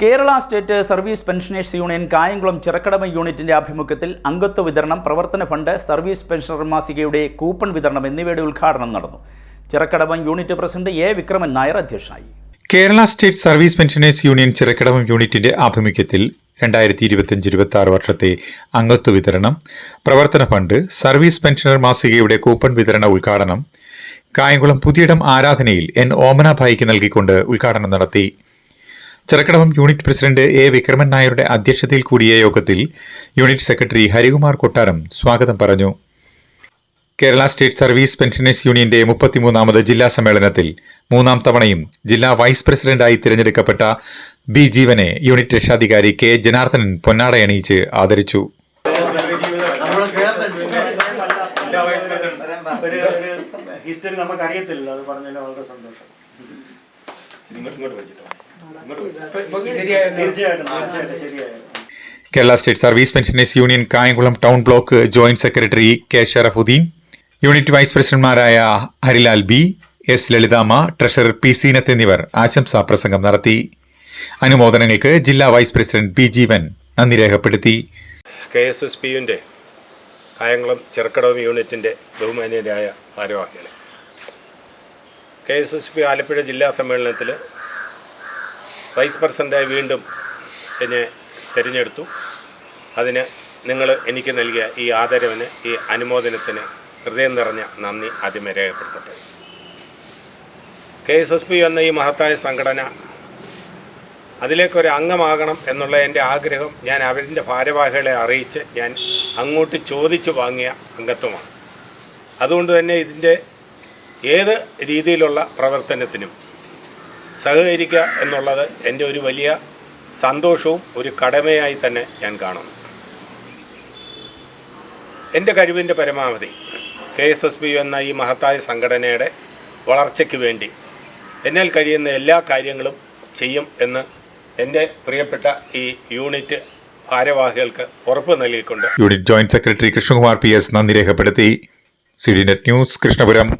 Kerala state service pensioners union Kayamkulam Chirakkadama യൂണിറ്റിന്റെ ആഭിമുഖ്യത്തിൽ അംഗത്വ വിതരണം പ്രവർത്തന ഫണ്ട് സർവീസ് പെൻഷനർ മാസികയുടെ കൂപ്പൺ വിതരണം എന്നിവയുടെ ഉദ്ഘാടനം നടന്നു. Chirakkadama unit president A. Vikraman Nair അധ്യക്ഷനായി. Kerala state service pensioners union Chirakkadamam യൂണിറ്റിന്റെ ആഭിമുഖ്യത്തിൽ രണ്ടായിരത്തി ഇരുപത്തിയഞ്ച് ഇരുപത്തി ആറ് വർഷത്തെ അംഗത്വ വിതരണം പ്രവർത്തന ഫണ്ട് സർവീസ് പെൻഷനർ മാസികയുടെ കൂപ്പൺ വിതരണ ഉദ്ഘാടനം കായംകുളം പുതിയിടം ആരാധനയിൽ എൻ ഓമന ഭായിക്ക് നൽകിക്കൊണ്ട് ഉദ്ഘാടനം നടത്തി Chirakkadavam unit president A Vikraman നായരുടെ അധ്യക്ഷതയിൽ കൂടിയ യോഗത്തിൽ യൂണിറ്റ് സെക്രട്ടറി ഹരികുമാർ കൊട്ടാരം സ്വാഗതം പറഞ്ഞു. കേരള സ്റ്റേറ്റ് സർവീസ് പെൻഷനേഴ്സ് യൂണിയന്റെ മുപ്പത്തിമൂന്നാമത് ജില്ലാ സമ്മേളനത്തിൽ മൂന്നാം തവണയും ജില്ലാ വൈസ് പ്രസിഡന്റായി തിരഞ്ഞെടുക്കപ്പെട്ട ബി ജീവനെ യൂണിറ്റ് രക്ഷാധികാരി കെ ജനാർദ്ദനൻ പൊന്നാടയണിയിച്ച് ആദരിച്ചു. ഹിസ്റ്ററി അത് വളരെ സന്തോഷം. Kerala state service pensioners union Kayamkulam town block joint secretary K Sharafuddin unit vice പ്രസിഡന്റ്മാരായ Harilal B S Lalithamma treasurer P Seenath എന്നിവർ ആശംസാ പ്രസംഗം നടത്തി. അനുമോദനങ്ങൾക്ക് ജില്ലാ വൈസ് പ്രസിഡന്റ് പി ജീവൻ നന്ദി രേഖപ്പെടുത്തി. കെ എസ് എസ് പി യുന്റെ കായംകുളം ചെറുക്കടവ് യൂണിറ്റിന്റെ ബഹുമാന്യരായ ഭാരവാഹികളെ K S S P Alappuzha ജില്ലാ സമ്മേളനത്തിൽ വൈസ് പ്രസിഡന്റായി വീണ്ടും എന്നെ തിരഞ്ഞെടുത്തു. അതിന് നിങ്ങൾ എനിക്ക് നൽകിയ ഈ ആദരവിന് ഈ അനുമോദനത്തിന് ഹൃദയം നിറഞ്ഞ നന്ദി ആദ്യമേ രേഖപ്പെടുത്തട്ടെ. കെ എസ് എസ് പി എന്ന ഈ മഹത്തായ സംഘടന അതിലേക്കൊരു അംഗമാകണം എന്നുള്ള എന്റെ ആഗ്രഹം ഞാൻ അവരിന്റെ ഭാരവാഹികളെ അറിയിച്ച് ഞാൻ അങ്ങോട്ട് ചോദിച്ചു വാങ്ങിയ അംഗത്വമാണ്. അതുകൊണ്ട് തന്നെ ഇതിന്റെ ഏത് രീതിയിലുള്ള പ്രവർത്തനത്തിനും സഹകരിക്കുക എന്നുള്ളത് എന്റെ ഒരു വലിയ സന്തോഷവും ഒരു കടമയായി തന്നെ ഞാൻ കാണുന്നു. എന്റെ കഴിവിന്റെ പരമാവധി കെ എസ് എസ് പി എന്ന ഈ മഹത്തായ സംഘടനയുടെ വളർച്ചയ്ക്ക് വേണ്ടി എന്നാൽ കഴിയുന്ന എല്ലാ കാര്യങ്ങളും ചെയ്യും എന്ന് എന്റെ പ്രിയപ്പെട്ട ഈ യൂണിറ്റ് ഭാരവാഹികൾക്ക് ഉറപ്പ് നൽകിക്കൊണ്ട് unit joint secretary Krishnakumar P S നന്ദി രേഖപ്പെടുത്തി. C D net news Krishnapuram